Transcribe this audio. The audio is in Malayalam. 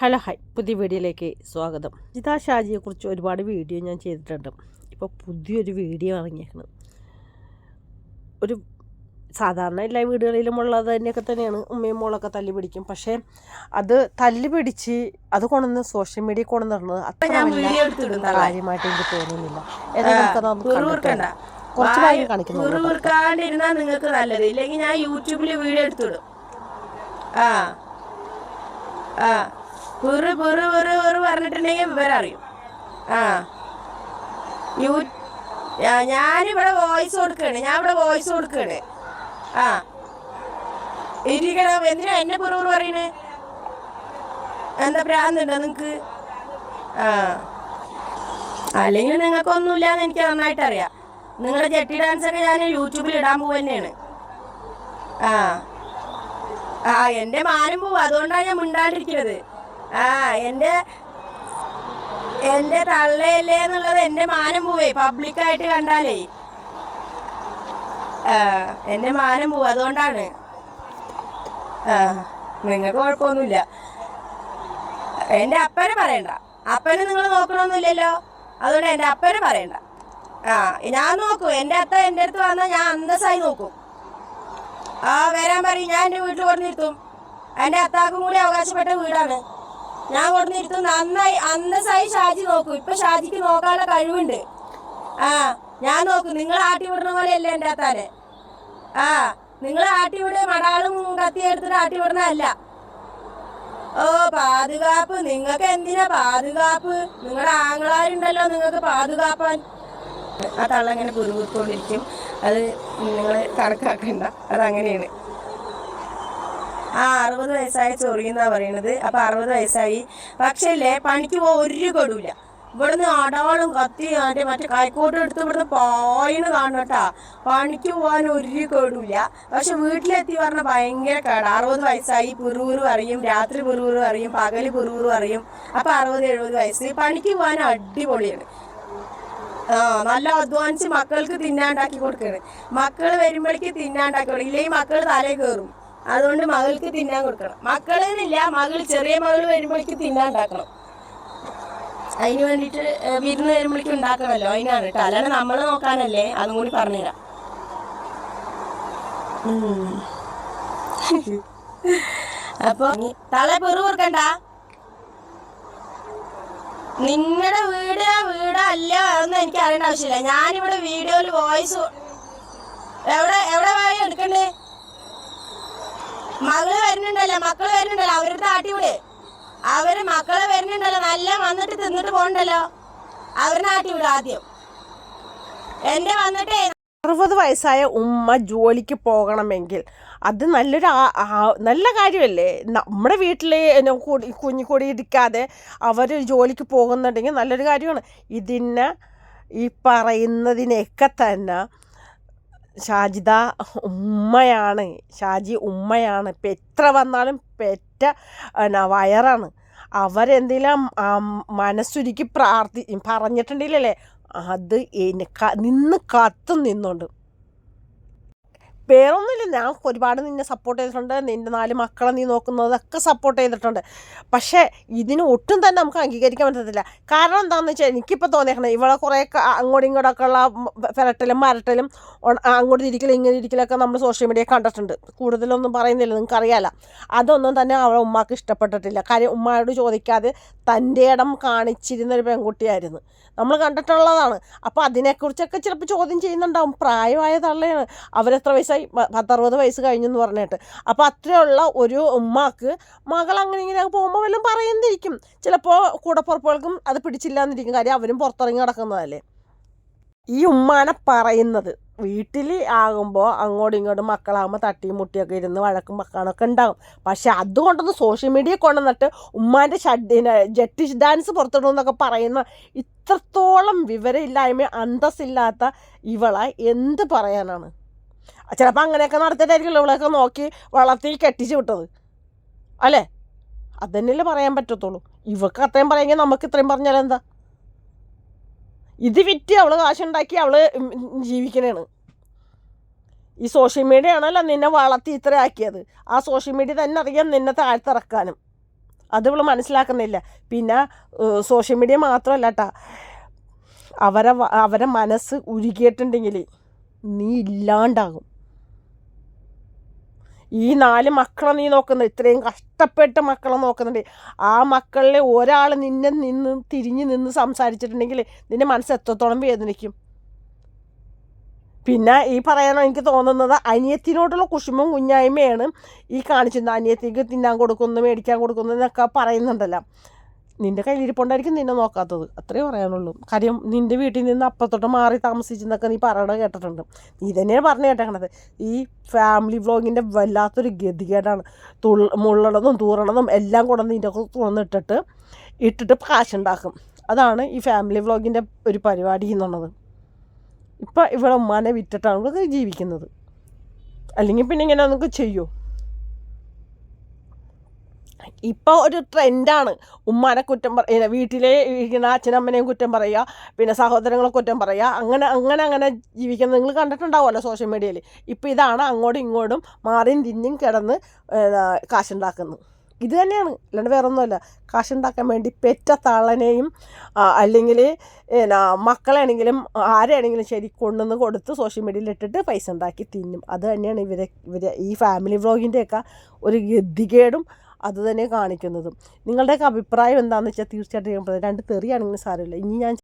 Hello hi. പുതിയ വീഡിയോയിലേക്ക് സ്വാഗതം. ജിതാ ഷാജിയെക്കുറിച്ച് ഒരുപാട് വീഡിയോ ഞാൻ ചെയ്തിട്ടുണ്ട്. ഇപ്പോൾ പുതിയൊരു വീഡിയോ ഇറങ്ങിയേക്കണം. ഒരു സാധാരണ എല്ലാ വീടുകളിലും ഉള്ളത് തന്നെയൊക്കെ തന്നെയാണ്. ഉമ്മയും മോളൊക്കെ തല്ലി പിടിക്കും. പക്ഷേ അത് തല്ലി പിടിച്ച് അത് കൊണ്ടുവന്ന് സോഷ്യൽ മീഡിയ കൊണ്ടുവന്നിരുന്നത് അത്ര വലിയ കാര്യമായിട്ട് എനിക്ക് തോന്നുന്നില്ല. കണ്ടിട്ട് കുറച്ച് കാര്യം കാണിക്കുന്നു. നിങ്ങൾക്ക് നല്ലത്. ഇല്ലെങ്കിൽ ഞാൻ യൂട്യൂബിൽ വീഡിയോ എടുത്തിടും. ആ ആ. കുറ് കുറ് കുറ് കുറ് പറഞ്ഞിട്ടുണ്ടെങ്കിൽ വിവരം അറിയും. ആ. യൂ ഞാനിവിടെ വോയിസ് കൊടുക്കാണ്. ഞാൻ ഇവിടെ വോയിസ് കൊടുക്കാണ്. ആ. ഇരിക്കണം എന്തിനാ എന്നെ കുറ് പറയണേ? എന്താ പ്രാന്തുണ്ടോ നിങ്ങക്ക്? ആ. അല്ലെങ്കിൽ നിങ്ങൾക്കൊന്നുമില്ല എന്ന് എനിക്ക് നന്നായിട്ട് അറിയാം. നിങ്ങളുടെ ജെട്ടി ഡാൻസ് ഒക്കെ ഞാൻ യൂട്യൂബിൽ ഇടാൻ പോവന്നെയാണ് ആ. ആ എന്റെ മാനം പോവും. അതുകൊണ്ടാണ് ഞാൻ മിണ്ടാണ്ടിരിക്കുന്നത്. ആ എന്റെ എന്റെ തള്ളയല്ലേ എന്നുള്ളത് എന്റെ മാനം പോവേ പബ്ലിക്കായിട്ട് കണ്ടാലേ. ആ മാനം പോവും അതുകൊണ്ടാണ്. നിങ്ങൾക്ക് കുഴപ്പമൊന്നുമില്ല. എന്റെ അപ്പനെ പറയണ്ട. അപ്പനെ നിങ്ങൾ നോക്കണമെന്നില്ലല്ലോ അതുകൊണ്ട് എന്റെ അപ്പനെ പറയണ്ട. ആ ഞാൻ നോക്കും. എന്റെ അത്ത എന്റെ അടുത്ത് വന്നാൽ ഞാൻ അന്തസ്സായി നോക്കും. ആ വരാൻ പറയും. ഞാൻ എന്റെ വീട്ടിൽ കൊണ്ടിരുത്തും എന്റെ അത്താക്കും കൂടി അവകാശപ്പെട്ട വീടാണ്. ഞാൻ കൊടുന്നിരുത്തും നന്നായി അന്തസ്സായി ഷാജി നോക്കും. ഇപ്പൊ ഷാജിക്ക് നോക്കാനുള്ള കഴിവുണ്ട്. ആ ഞാൻ നോക്കും. നിങ്ങൾ ആട്ടി വിടുന്ന പോലെയല്ല എന്റെ അത്താനെ? ആ നിങ്ങൾ ആട്ടി വിട് മടാളും കത്തി എടുത്തിട്ട് ആട്ടി വിടുന്നതല്ല. ഓ പാതുകാപ്പ്. നിങ്ങൾക്ക് എന്തിനാ പാതുകാപ്പ്? നിങ്ങളുടെ ആങ്ങളാരുണ്ടല്ലോ നിങ്ങൾക്ക് പാതുകാപ്പാൻ. ആ തള്ളങ്ങനെ പുരുകൊണ്ടിരിക്കും അത് നിങ്ങൾ കണക്കാക്കണ്ട. അതങ്ങനെയാണ്. ആ അറുപത് വയസ്സായ ചൊറിയെന്നാ പറയണത്. അപ്പൊ അറുപത് വയസ്സായി. പക്ഷേ പണിക്ക് പോ ഒരു കൊടുവില്ല ഇവിടുന്ന് അടാളും കത്തി അതിന്റെ മറ്റേ കൈക്കോട്ട് എടുത്ത് ഇവിടുന്ന് പായണ് കാണട്ടാ പണിക്ക് പോകാൻ ഒരു കേടില്ല പക്ഷെ വീട്ടിലെത്തി പറഞ്ഞ ഭയങ്കര കേട. അറുപത് വയസ്സായി പിറുപിറു അറിയും രാത്രി പിറുപിറു അറിയും പകൽ പിറുപിറു അറിയും അപ്പൊ അറുപത് എഴുപത് വയസ്സ്. പണിക്ക് പോകാൻ അടിപൊളിയാണ്. ആ നല്ല അധ്വാനിച്ച് മക്കൾക്ക് തിന്നാണ്ടാക്കി കൊടുക്കണ്. മക്കൾ വരുമ്പോഴേക്ക് തിന്നാണ്ടാക്കി കൊടുക്കും ഇല്ലെങ്കിൽ മക്കൾ തലേ കയറും അതുകൊണ്ട് മകൾക്ക് തിന്നാൻ കൊടുക്കണം. മക്കളെന്നില്ല മകൾ ചെറിയ മകൾ വരുമ്പോഴേക്ക് തിന്നാൻ ഉണ്ടാക്കണം. അതിന് വേണ്ടിയിട്ട് വിരുന്ന് വരുമ്പോഴേക്കും ഉണ്ടാക്കണമല്ലോ അതിനാണ് കേട്ടോ. അല്ലാണ്ട് നമ്മൾ നോക്കാനല്ലേ അതും കൂടി പറഞ്ഞുതരാം. അപ്പൊ തള പെറു കൊടുക്കണ്ട. നിങ്ങളുടെ വീട് വീടോ അല്ല എന്ന് എനിക്ക് അറിയേണ്ട ആവശ്യമില്ല. ഞാനിവിടെ വീഡിയോയിൽ വോയിസ് എവിടെ എവിടെ പോയി എടുക്കണ്ടേ? മകൾ വരുന്നുണ്ടല്ലോ മക്കൾ വരുന്നുണ്ടല്ലോ അവരുടെ നാട്ടിവിടെ അവർ മക്കൾ വരുന്നുണ്ടല്ലോ നല്ല വന്നിട്ട് തിന്നിട്ട് പോകണ്ടല്ലോ. അവരുടെ നാട്ടിവിടെ ആദ്യം. എന്റെ വന്നിട്ടേ അറുപത് വയസ്സായ ഉമ്മ ജോലിക്ക് പോകണമെങ്കിൽ അത് നല്ലൊരു നല്ല കാര്യമല്ലേ? നമ്മുടെ വീട്ടിൽ കുഞ്ഞു കൂടി ഇരിക്കാതെ അവർ ജോലിക്ക് പോകുന്നുണ്ടെങ്കിൽ നല്ലൊരു കാര്യമാണ്. ഇതിന് ഈ പറയുന്നതിനൊക്കെ തന്നെ ഷാജിദ ഉമ്മയാണ്. ഷാജി ഉമ്മയാണ്. എത്ര വന്നാലും പെറ്റ എന്നാ വയറാണ്. അവരെന്തെങ്കിലും മനസ്സുരുക്കി പ്രാർത്ഥി പറഞ്ഞിട്ടുണ്ടെങ്കിലല്ലേ അത് എന്നെ നിന്ന് കത്തും നിന്നുണ്ട്. വേറൊന്നുമില്ല. ഞാൻ ഒരുപാട് നിന്നെ സപ്പോർട്ട് ചെയ്തിട്ടുണ്ട്. നിന്റെ നാല് മക്കളെ നീ നോക്കുന്നതൊക്കെ സപ്പോർട്ട് ചെയ്തിട്ടുണ്ട്. പക്ഷേ ഇതിന് ഒട്ടും തന്നെ നമുക്ക് അംഗീകരിക്കാൻ പറ്റത്തില്ല. കാരണം എന്താണെന്ന് വെച്ചാൽ എനിക്കിപ്പോൾ തോന്നിയേക്കണം ഇവളെ കുറേ അങ്ങോട്ടും ഇങ്ങോട്ടൊക്കെ ഉള്ള പെരട്ടലും മരട്ടലും അങ്ങോട്ട് ഇരിക്കലും ഇങ്ങനെ ഇരിക്കലൊക്കെ നമ്മൾ സോഷ്യൽ മീഡിയ കണ്ടിട്ടുണ്ട്. കൂടുതലൊന്നും പറയുന്നില്ല നിങ്ങൾക്ക് അറിയാലോ അതൊന്നും തന്നെ അവളെ ഉമ്മാക്ക് ഇഷ്ടപ്പെട്ടിട്ടില്ല. കാര്യം ഉമ്മയോട് ചോദിക്കാതെ തന്റെ ഇടം കാണിച്ചിരുന്ന ഒരു പെൺകുട്ടിയായിരുന്നു. നമ്മൾ കണ്ടിട്ടുള്ളതാണ്. അപ്പോൾ അതിനെക്കുറിച്ചൊക്കെ ചിലപ്പോൾ ചോദ്യം ചെയ്യുന്നുണ്ടാവും. പ്രായമായ തള്ളയാണ്. അവരെത്ര വയസ്സായി? പ- പത്തറുപത് വയസ്സ് കഴിഞ്ഞെന്ന് പറഞ്ഞിട്ട്. അപ്പോൾ അത്രയുള്ള ഒരു ഉമ്മാക്ക് മകൾ അങ്ങനെ ഇങ്ങനെ പോകുമ്പോൾ വല്ലതും പറയുന്നിരിക്കും. ചിലപ്പോൾ കൂടപ്പുറപ്പുകൾക്കും അത് പിടിച്ചില്ല എന്നിരിക്കും കാര്യം അവരും പുറത്തിറങ്ങി നടക്കുന്നതല്ലേ. ഈ ഉമ്മാനെ പറയുന്നത് വീട്ടിൽ ആകുമ്പോൾ അങ്ങോട്ടും ഇങ്ങോട്ടും മക്കളാകുമ്പോൾ തട്ടിയും മുട്ടിയൊക്കെ ഇരുന്ന് വഴക്കും മക്കാണൊക്കെ ഉണ്ടാകും. പക്ഷെ അതുകൊണ്ടൊന്ന് സോഷ്യൽ മീഡിയ കൊണ്ടുവന്നിട്ട് ഉമ്മാന്റെ ഷഡിന് ജെട്ടി ഡാൻസ് പുറത്തിടുമെന്നൊക്കെ പറയുന്ന ഇത്രത്തോളം വിവരമില്ലായ്മ അന്തസ്സില്ലാത്ത ഇവളെ എന്ത് പറയാനാണ്? ചിലപ്പോൾ അങ്ങനെയൊക്കെ നടത്തിയിട്ടായിരിക്കും ഇവളെയൊക്കെ നോക്കി വളർത്തി കെട്ടിച്ച് വിട്ടത്. അല്ലേ? അതന്നെയല്ലേ പറയാൻ പറ്റത്തുള്ളൂ. ഇവക്ക് അത്രയും പറയുമെങ്കിൽ നമുക്ക് ഇത്രയും പറഞ്ഞാൽ എന്താ? ഇത് വിറ്റ് അവൾ കാശുണ്ടാക്കി അവൾ ജീവിക്കണേണ്. ഈ സോഷ്യൽ മീഡിയ ആണല്ലോ നിന്നെ വളർത്തി ഇത്രയാക്കിയത് ആ സോഷ്യൽ മീഡിയ തന്നെ അറിയാം നിന്നെ താഴ്ത്തിറക്കാനും. അത് ഇവൾ മനസ്സിലാക്കുന്നില്ല. പിന്നെ സോഷ്യൽ മീഡിയ മാത്രമല്ല കേട്ടാ അവരെ അവരെ മനസ്സ് ഉരുകിയിട്ടുണ്ടെങ്കിൽ നീ ഇല്ലാണ്ടാകും. ഈ നാല് മക്കളെ നീ നോക്കുന്നത് ഇത്രയും കഷ്ടപ്പെട്ട് മക്കളെ നോക്കുന്നുണ്ട്. ആ മക്കളിൽ ഒരാൾ നിന്നെ നിന്ന് തിരിഞ്ഞ് നിന്ന് സംസാരിച്ചിട്ടുണ്ടെങ്കിൽ നിന്റെ മനസ്സ് എത്രത്തോളം വേദനിക്കും. പിന്നെ ഈ പറയാനോ എനിക്ക് തോന്നുന്നത് അനിയത്തിനോടുള്ള കുശുമ്പും കുഞ്ഞായ്മയാണ് ഈ കാണിച്ചിരുന്നത്. അനിയത്തിക്ക് തിന്നാൻ കൊടുക്കുന്നു മേടിക്കാൻ കൊടുക്കുന്നു എന്നൊക്കെ പറയുന്നുണ്ടല്ലോ. നിന്റെ കയ്യിലിരിപ്പുണ്ടായിരിക്കും നിന്നെ നോക്കാത്തത്. അത്രേ പറയാനുള്ളൂ. കാര്യം നിന്റെ വീട്ടിൽ നിന്ന് അപ്പുറത്തോട്ട് മാറി താമസിച്ചെന്നൊക്കെ നീ പറയണ കേട്ടിട്ടുണ്ട്. നീ തന്നെയാണ് പറഞ്ഞു കേട്ടേക്കണത്. ഈ ഫാമിലി വ്ളോഗിന്റെ വല്ലാത്തൊരു ഗതികേടാണ്. തുൾ മുള്ളണതും തൂറണതും എല്ലാം കൂടെ നിന്റെ തുറന്നിട്ടിട്ട് ഇട്ടിട്ട് കാശുണ്ടാക്കും. അതാണ് ഈ ഫാമിലി വ്ളോഗിന്റെ ഒരു പരിപാടി എന്നുള്ളത് ഇപ്പം ഇവിടെ ഉമ്മാനെ വിറ്റിട്ടാണ് ജീവിക്കുന്നത്. അല്ലെങ്കിൽ പിന്നെ ഇങ്ങനെ നമുക്ക് ചെയ്യോ? ഇപ്പോൾ ഒരു ട്രെൻഡാണ്. ഉമ്മാനെ കുറ്റം പറ വീട്ടിലെ ഇരിക്കുന്ന അച്ഛനമ്മനെയും കുറ്റം പറയുക പിന്നെ സഹോദരങ്ങളെ കുറ്റം പറയുക അങ്ങനെ അങ്ങനെ അങ്ങനെ ജീവിക്കുന്നത് നിങ്ങൾ കണ്ടിട്ടുണ്ടാവുമല്ലോ സോഷ്യൽ മീഡിയയിൽ ഇപ്പോൾ ഇതാണ് അങ്ങോട്ടും ഇങ്ങോട്ടും മാറിയും തിരിഞ്ഞും കിടന്ന് കാശുണ്ടാക്കുന്നത്. ഇത് തന്നെയാണ്. അല്ലാണ്ട് വേറെ ഒന്നുമല്ല കാശുണ്ടാക്കാൻ വേണ്ടി പെറ്റ തള്ളനെയും അല്ലെങ്കിൽ എന്നാ മക്കളാണെങ്കിലും ആരെയാണെങ്കിലും ശരി കൊണ്ടുവന്ന് കൊടുത്ത് സോഷ്യൽ മീഡിയയിൽ ഇട്ടിട്ട് പൈസ ഉണ്ടാക്കി തിന്നും. അത് തന്നെയാണ് ഇവരെ ഇവരെ ഈ ഫാമിലി വ്ളോഗിന്റെയൊക്കെ ഒരു ഗതികേടും അത് തന്നെ കാണിക്കുന്നതും നിങ്ങളുടെയൊക്കെ അഭിപ്രായം എന്താണെന്ന് വെച്ചാൽ തീർച്ചയായിട്ടും. രണ്ട് തെറിയാണെങ്കിലും സാരമില്ല ഇനി ഞാൻ